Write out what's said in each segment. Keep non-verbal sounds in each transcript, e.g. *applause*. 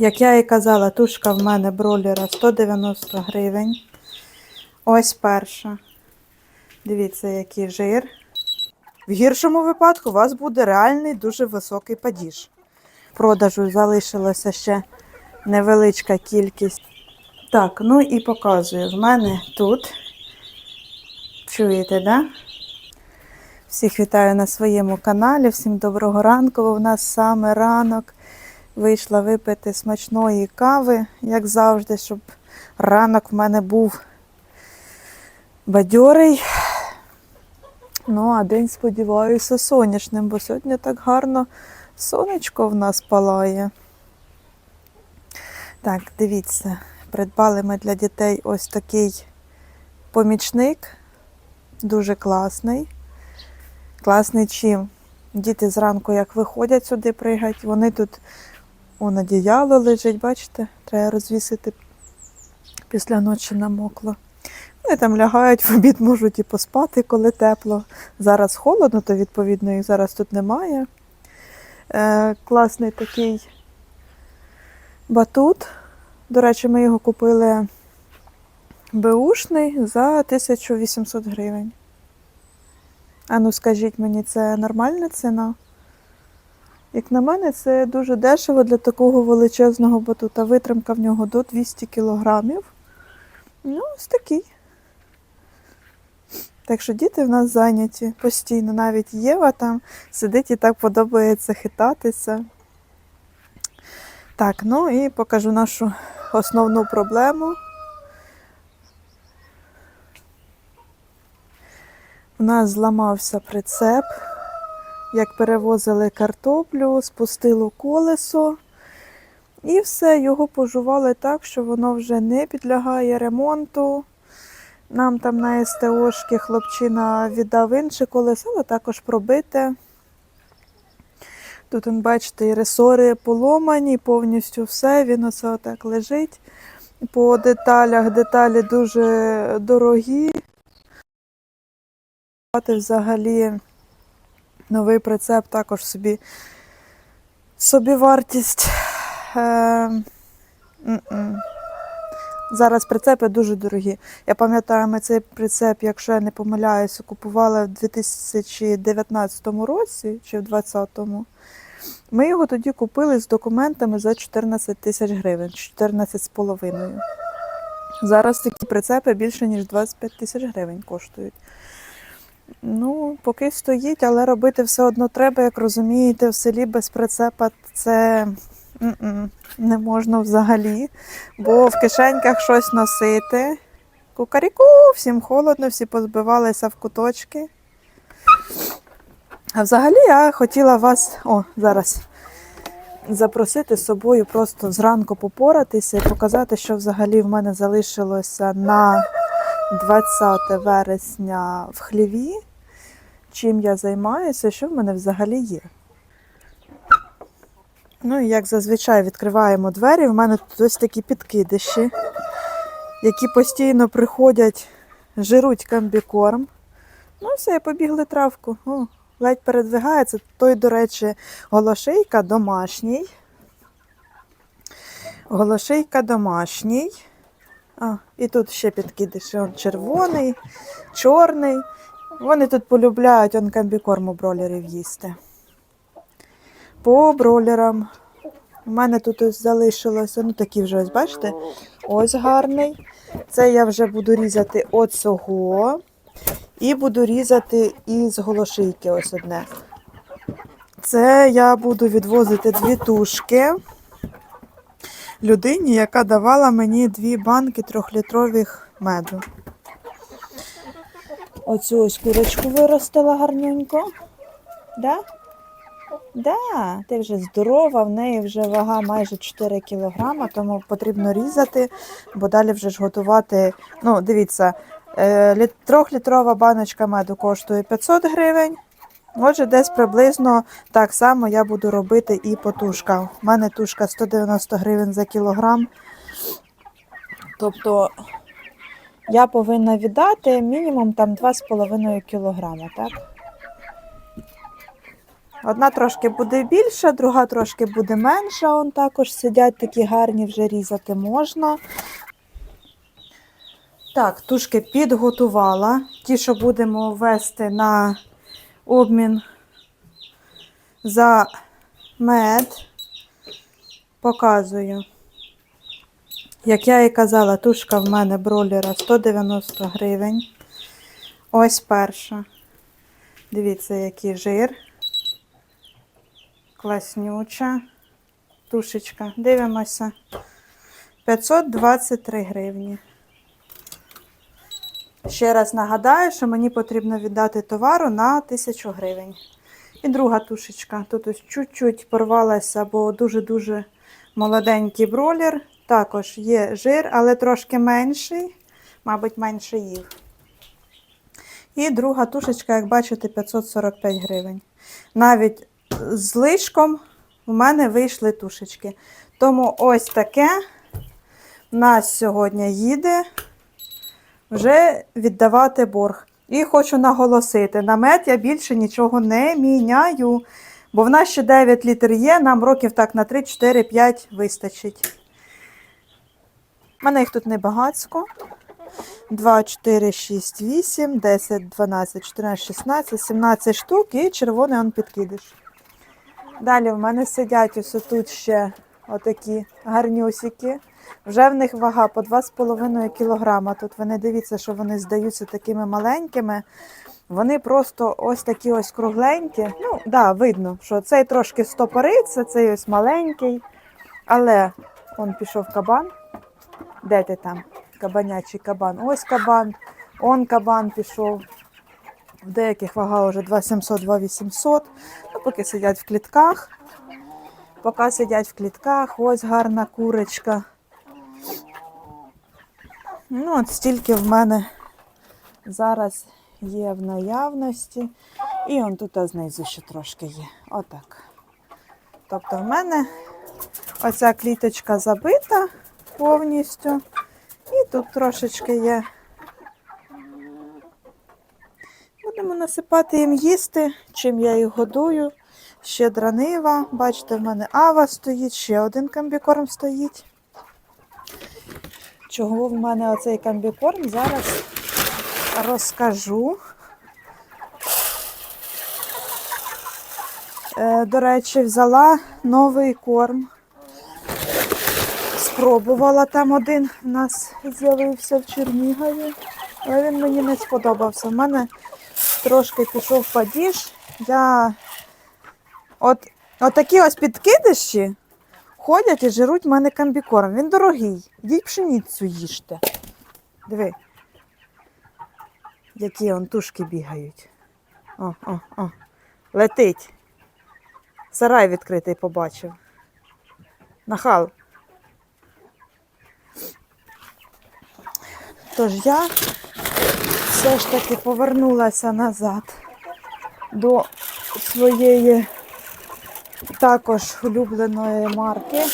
Як я і казала, тушка в мене бролера 190 гривень. Ось перша. Дивіться, який жир. В гіршому випадку у вас буде реальний дуже високий падіж. Продажу залишилося ще невеличка кількість. Так, ну і показую. В мене тут. Чуєте, да? Всіх вітаю на своєму каналі. Всім доброго ранку. У нас саме ранок. Вийшла випити смачної кави, як завжди, щоб ранок в мене був бадьорий. Ну, а день, сподіваюся, сонячним, бо сьогодні так гарно сонечко в нас палає. Так, дивіться, придбали ми для дітей ось такий помічник, дуже класний. Класний чим? Діти зранку, як виходять сюди пригають, вони тут он одіяло лежить, бачите? Треба розвісити після ночі намокло. Вони там лягають, *laughs* в обід можуть і поспати, коли тепло. Зараз холодно, то відповідно їх зараз тут немає. Е, класний такий батут. До речі, ми його купили беушний за 1800 гривень. А ну скажіть мені, це нормальна ціна? Як на мене, це дуже дешево для такого величезного батута. Витримка в нього до 200 кілограмів. Ну, ось такий. Так що діти в нас зайняті постійно. Навіть Єва там сидить і так подобається хитатися. Так, ну і покажу нашу основну проблему. У нас зламався прицеп. Як перевозили картоплю, спустило колесо. І все, його пожували так, що воно вже не підлягає ремонту. Нам там на СТОшки хлопчина віддав інше колесо, але також пробите. Тут, он, бачите, і ресори поломані, повністю все, він оце отак лежить. По деталях деталі дуже дорогі. Взагалі новий прицеп також собі собі вартість. Е. Зараз прицепи дуже дорогі. Я пам'ятаю, ми цей прицеп, якщо я не помиляюся, купували в 2019 році чи в 2020. Ми його тоді купили з документами за 14 тисяч гривень, 14 з половиною. Зараз такі прицепи більше, ніж 25 тисяч гривень коштують. Ну, поки стоїть, але робити все одно треба, як розумієте, в селі без прицепа це не можна взагалі, бо в кишеньках щось носити. Кукаріку, всім холодно, всі позбивалися в куточки. А взагалі я хотіла вас, о, зараз запросити з собою просто зранку попоратися і показати, що взагалі в мене залишилося на 20 вересня в хліві, чим я займаюся, що в мене взагалі є. Ну і як зазвичай відкриваємо двері, в мене тут ось такі підкидиші, які постійно приходять, жируть комбікорм. Ну, все, побігли травку. О, ледь передвигається. Той, до речі, голошейка домашній. Голошейка домашній. А, і тут ще підкидиші. Он червоний, чорний. Вони тут полюбляють он комбікорму бролерів їсти. По бролерам. У мене тут ось залишилося, ну такі вже ось, бачите? Ось гарний. Це я вже буду різати от цього. І буду різати із голошийки ось одне. Це я буду відвозити дві тушки людині, яка давала мені дві банки трьохлітрових меду. Оцю ось курочку виростила гарненько. Да? Да, ти вже здорова, в неї вже вага майже 4 кг, тому потрібно різати, бо далі вже ж готувати. Ну, дивіться, е, трьохлітрова баночка меду коштує 500 гривень. Отже, десь приблизно так само я буду робити і по тушкам. У мене тушка 190 гривень за кілограм. Тобто я повинна віддати мінімум там 2,5 кілограма, так? Одна трошки буде більша, друга трошки буде менша. Он також сидять такі гарні, вже різати можна. Так, тушки підготувала. Ті, що будемо ввести на обмін за мед. Показую. Як я і казала, тушка в мене бролера 190 гривень. Ось перша. Дивіться, який жир. Класнюча. Тушечка. Дивимося. 523 гривні. Ще раз нагадаю, що мені потрібно віддати товару на 1000 гривень. І друга тушечка. Тут ось чуть-чуть порвалася, бо дуже-дуже молоденький бролер. Також є жир, але трошки менший, мабуть, менше їв. І друга тушечка, як бачите, 545 гривень. Навіть з лишком у мене вийшли тушечки. Тому ось таке нас сьогодні їде вже віддавати борг. І хочу наголосити, на мед я більше нічого не міняю, бо в нас ще 9 літр є, нам років так на 3, 4, 5 вистачить. У мене їх тут небагацько. 2, 4, 6, 8, 10, 12, 14, 16, 17 штук і червоний он підкидиш. Далі в мене сидять ось тут ще отакі гарнюсики. Вже в них вага по 2,5 кг. Тут ви не дивіться, що вони здаються такими маленькими. Вони просто ось такі ось кругленькі. Ну, да, видно, що цей трошки стопориться, цей ось маленький. Але он пішов кабан. Де ти там? Кабанячий кабан. Ось кабан, он кабан пішов. В деяких вага вже 2700, 2800. Ну, поки сидять в клітках. Поки сидять в клітках, ось гарна курочка. Ну, от стільки в мене зараз є в наявності. І он тут знизу ще трошки є. Отак. Тобто в мене оця кліточка забита повністю. І тут трошечки є. Будемо насипати їм їсти, чим я їх годую. Ще дранива. Бачите, в мене ава стоїть, ще один комбікорм стоїть. Чого в мене оцей комбікорм, зараз розкажу. Е, До речі, взяла новий корм. Спробувала там один у нас з'явився в Чернігові, але він мені не сподобався. У мене трошки пішов падіж. Я от, от такі ось підкидиші ходять і жируть в мене комбікорм. Він дорогий. Йдіть пшеницю їжте. Диви. Які он тушки бігають. О, о, о. Летить. Сарай відкритий побачив. Нахал. Тож я все ж таки повернулася назад до своєї також улюбленої марки.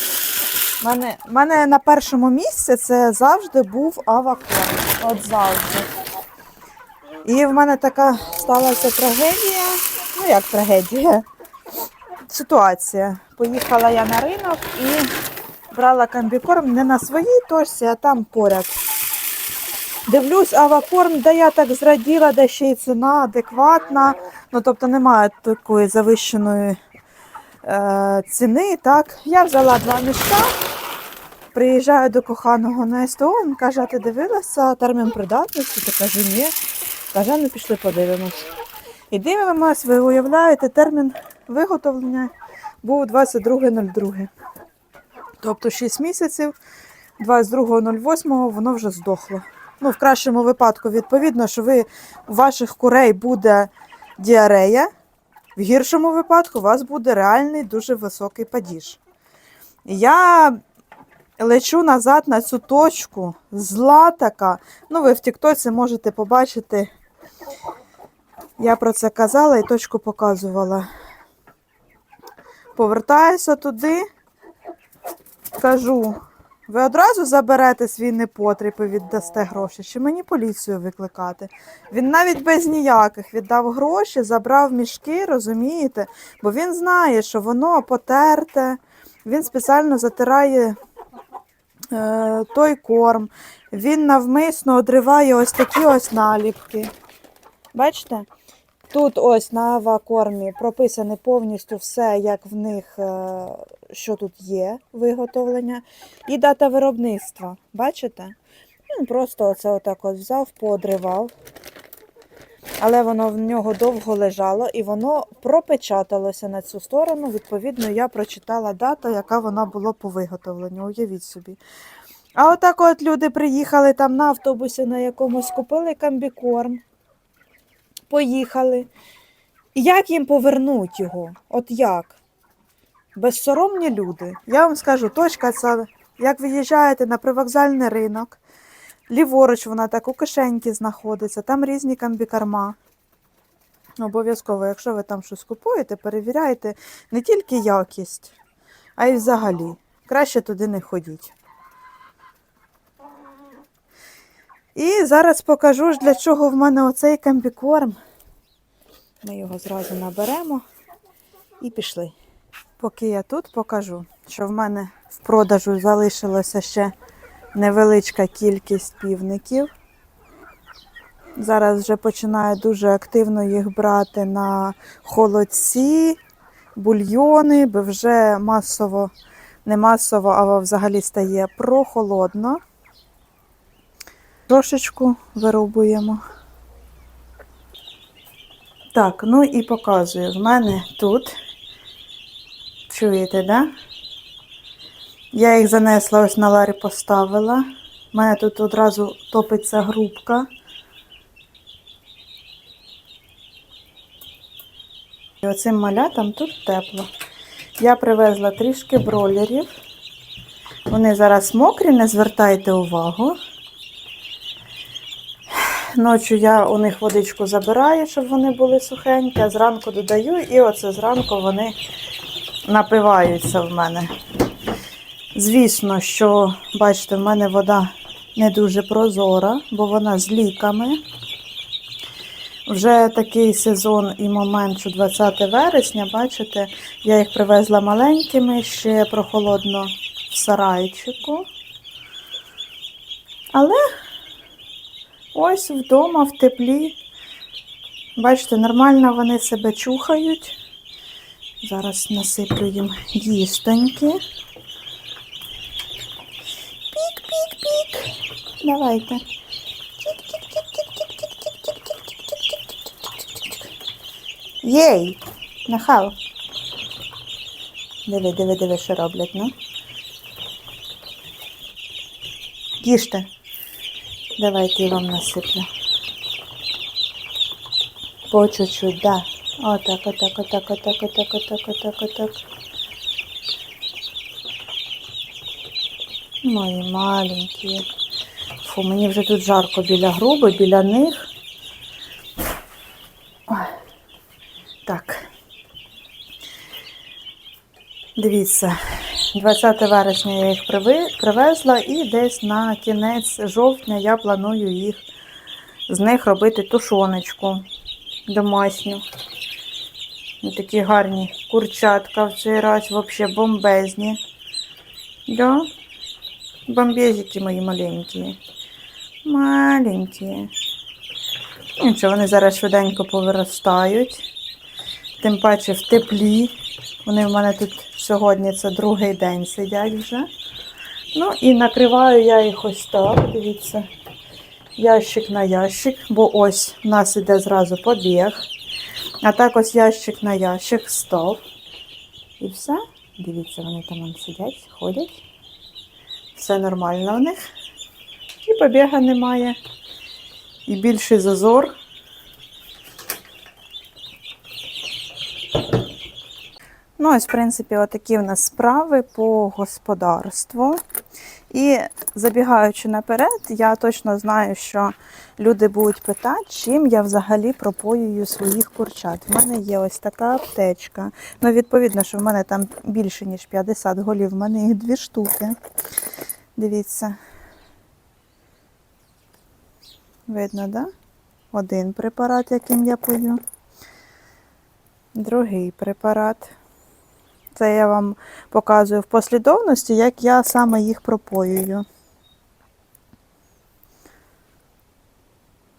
У мене, мене на першому місці це завжди був авакон. От завжди. І в мене така сталася трагедія. Ну як трагедія? Ситуація. Поїхала я на ринок і брала комбікорм не на своїй точці, а там поряд. Дивлюсь, авакорм, де я так зраділа, де ще й ціна адекватна. Ну, тобто немає такої завищеної ціни. Так. Я взяла два мішка, приїжджаю до коханого на СТО, він каже, а ти дивилася термін придатності? Та кажу, ні. Каже, ну пішли подивимось. І дивимось, ви уявляєте, термін виготовлення був 22.02. Тобто 6 місяців, 22.08 воно вже здохло. Ну, в кращому випадку, відповідно, що ви, у ваших курей буде діарея, в гіршому випадку у вас буде реальний дуже високий падіж. Я лечу назад на цю точку, зла така. Ну, ви в Тіктоці можете побачити. Я про це казала і точку показувала. Повертаюся туди, кажу, Ви одразу заберете свій непотріб і віддасте гроші, чи мені поліцію викликати? Він навіть без ніяких віддав гроші, забрав мішки, розумієте? Бо він знає, що воно потерте, він спеціально затирає е, той корм, він навмисно одриває ось такі ось наліпки. Бачите? Тут ось на авакормі прописане повністю все, як в них, е, що тут є, виготовлення, і дата виробництва. Бачите? Він просто оце отак от взяв, поодривав. Але воно в нього довго лежало і воно пропечаталося на цю сторону. Відповідно, я прочитала дату, яка вона була по виготовленню. Уявіть собі. А отак от люди приїхали там на автобусі на якомусь, купили комбікорм, поїхали. Як їм повернуть його? От як? Безсоромні люди. Я вам скажу, точка це, як виїжджаєте на привокзальний ринок, ліворуч вона так у кишеньки знаходиться, там різні комбікорма. Обов'язково, якщо ви там щось купуєте, перевіряйте не тільки якість, а й взагалі. Краще туди не ходіть. І зараз покажу ж, для чого в мене оцей комбікорм. Ми його зразу наберемо і пішли. Поки я тут покажу, що в мене в продажу залишилося ще невеличка кількість півників. Зараз вже починаю дуже активно їх брати на холодці, бульйони, бо вже масово, не масово, а взагалі стає прохолодно. Трошечку вирубуємо. Так, ну і показую. В мене тут, чуєте, да? Я їх занесла ось на ларі поставила. У мене тут одразу топиться грубка. І оцим малятам тут тепло. Я привезла трішки бролерів. Вони зараз мокрі, не звертайте увагу. Ночі я у них водичку забираю, щоб вони були сухенькі, а зранку додаю, і оце зранку вони напиваються в мене. Звісно, що, бачите, в мене вода не дуже прозора, бо вона з ліками. Вже такий сезон і момент, що 20 вересня, бачите, я їх привезла маленькими, ще прохолодно в сарайчику. Але ось вдома, в теплі. Бачите, нормально вони себе чухають. Зараз насиплю їм їстоньки. Пік-пік-пік. Давайте. Єй! Нахал. Диви, диви, диви, що роблять, ну. Їжте. Давайте я вам насиплю. По чуть-чуть, да. Отак, отак, отак, отак, отак, отак, отак, отак. Мої маленькі. Фу, мені вже тут жарко біля груби, біля них. Так. Дивіться, 20 вересня я їх привезла і десь на кінець жовтня я планую їх з них робити тушоночку домашню. Ось такі гарні курчатка в цей раз взагалі бомбезні. Да? Бомбезики мої маленькі. Маленькі. Нічого, вони зараз швиденько повиростають. Тим паче в теплі. Вони в мене тут сьогодні це другий день сидять вже. Ну і накриваю я їх ось так, дивіться, ящик на ящик, бо ось в нас іде зразу побіг. А так ось ящик на ящик стов. І все. Дивіться, вони там сидять, ходять. Все нормально у них. І побіга немає. І більший зазор. Ну, ось, в принципі, отакі в нас справи по господарству. І забігаючи наперед, я точно знаю, що люди будуть питати, чим я взагалі пропоюю своїх курчат. У мене є ось така аптечка. Ну, відповідно, що в мене там більше, ніж 50 голів, в мене їх дві штуки. Дивіться. Видно, да? Один препарат, яким я пою. Другий препарат. Це я вам показую в послідовності, як я саме їх пропоюю.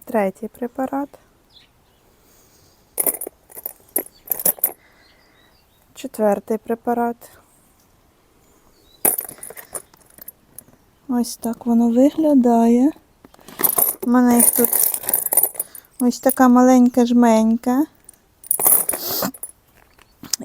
Третій препарат. Четвертий препарат. Ось так воно виглядає. У мене їх тут ось така маленька жменька.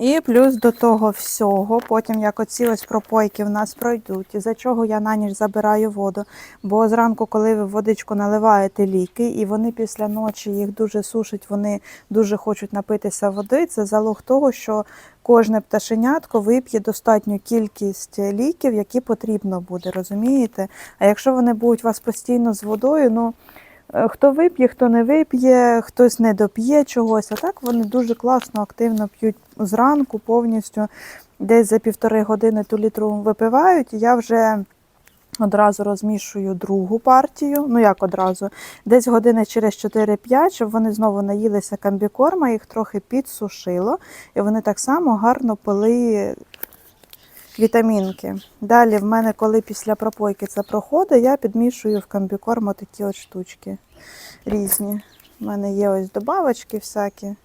І плюс до того всього, потім як оці ось пропойки в нас пройдуть, за чого я на ніч забираю воду. Бо зранку, коли ви водичку наливаєте ліки, і вони після ночі їх дуже сушать, вони дуже хочуть напитися води. Це залог того, що кожне пташенятко вип'є достатню кількість ліків, які потрібно буде, розумієте? А якщо вони будуть вас постійно з водою, ну. Е, Хто вип'є, хто не вип'є, хтось не доп'є чогось. А так вони дуже класно, активно п'ють зранку повністю. Десь за півтори години ту літру випивають. Я вже одразу розмішую другу партію. Ну як одразу, десь години через 4-5, щоб вони знову наїлися камбікорма, їх трохи підсушило. І вони так само гарно пили вітамінки. Далі в мене, коли після пропойки це проходить, я підмішую в комбікорм такі от штучки різні. У мене є ось добавочки всякі.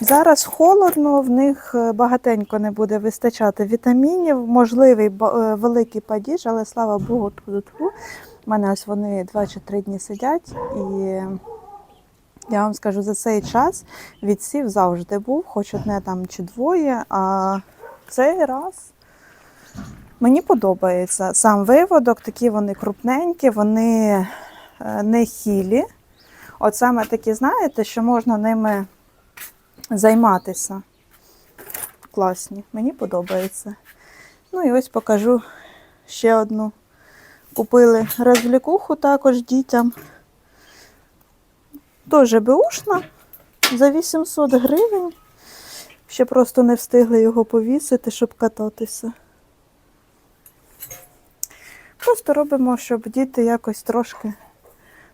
Зараз холодно, в них е, багатенько не буде вистачати вітамінів, можливий е, великий падіж, але слава Богу, тьфу У мене ось вони 2 чи 3 дні сидять, і я вам скажу, за цей час відсів завжди був, хоч одне там чи двоє, а цей раз мені подобається. Сам виводок, такі вони крупненькі, вони е, не хілі. От саме такі, знаєте, що можна ними займатися. Класні, мені подобається. Ну і ось покажу ще одну. Купили розвлікуху також дітям. Теж беушна за 800 гривень. Ще просто не встигли його повісити, щоб кататися. Просто робимо, щоб діти якось трошки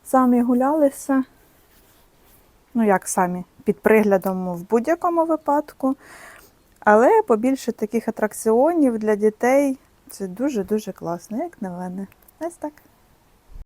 самі гулялися. Ну, як самі, під приглядом в будь-якому випадку. Але побільше таких атракціонів для дітей це дуже-дуже класно, як на мене. Ось так.